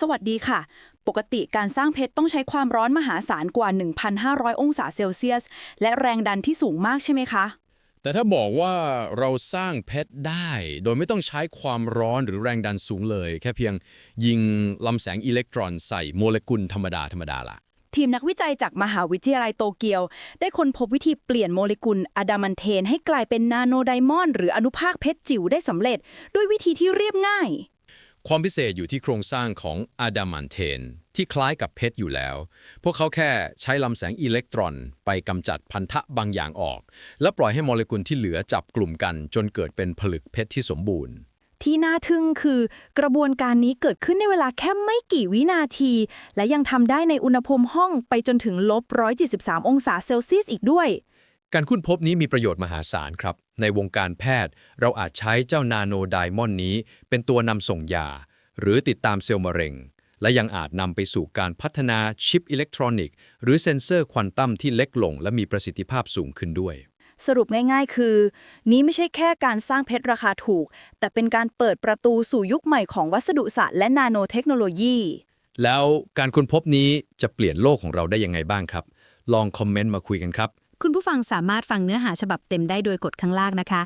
สวัสดีค่ะ ปกติการสร้างเพชรต้องใช้ความร้อนมหาศาลกว่า 1,500 องศาเซลเซียส และแรงดันที่สูงมากใช่ไหมคะ แต่ถ้าบอกว่าเราสร้างเพชรได้ โดยไม่ต้องใช้ความร้อนหรือแรงดันสูงเลย แค่เพียงยิงลำแสงอิเล็กตรอนใส่โมเลกุลธรรมดาธรรมดาล่ะทีมนักวิจัยจากมหาวิทยาลัยโตเกียว ได้ค้นพบวิธีเปลี่ยนโมเลกุลอะดามันเทน ให้กลายเป็นนาโนไดมอนด์หรืออนุภาคเพชรจิ๋วได้สำเร็จ ด้วยวิธีที่เรียบง่าย ความพิเศษอยู่ที่โครงสร้างของอะดามันเทนที่คล้ายกับเพชรอยู่แล้ว พวกเขาแค่ใช้ลำแสงอิเล็กตรอน ไปกำจัดพันธะบางอย่างออก แล้วปล่อยให้โมเลกุลที่เหลือจับกลุ่มกัน จนเกิดเป็นผลึกเพชรที่สมบูรณ์ ที่น่าทึ่งคือกระบวนการนี้เกิดขึ้นในเวลาแค่ไม่กี่วินาที และยังทำได้ในอุณหภูมิห้องไปจนถึงลบ173 องศาเซลเซียสอีกด้วย การค้นพบนี้มีประโยชน์มหาศาลครับ ในวงการแพทย์ เราอาจใช้เจ้านาโนไดมอนด์นี้ เป็นตัวนำส่งยา หรือติดตามเซลล์มะเร็ง และยังอาจนำไปสู่การพัฒนาชิปอิเล็กทรอนิกส์ หรือเซ็นเซอร์ควอนตัมที่เล็กลง และมีประสิทธิภาพสูงขึ้นด้วย สรุปง่ายๆ คือ นี้ไม่ใช่แค่การสร้างเพชรราคาถูก แต่เป็นการเปิดประตูสู่ยุคใหม่ของวัสดุศาสตร์และนาโนเทคโนโลยี แล้วการค้นพบนี้จะเปลี่ยนโลกของเราได้ยังไงบ้างครับ ลองคอมเมนต์มาคุยกันครับ คุณผู้ฟังสามารถฟังเนื้อหาฉบับเต็มได้โดยกดข้างล่างนะคะ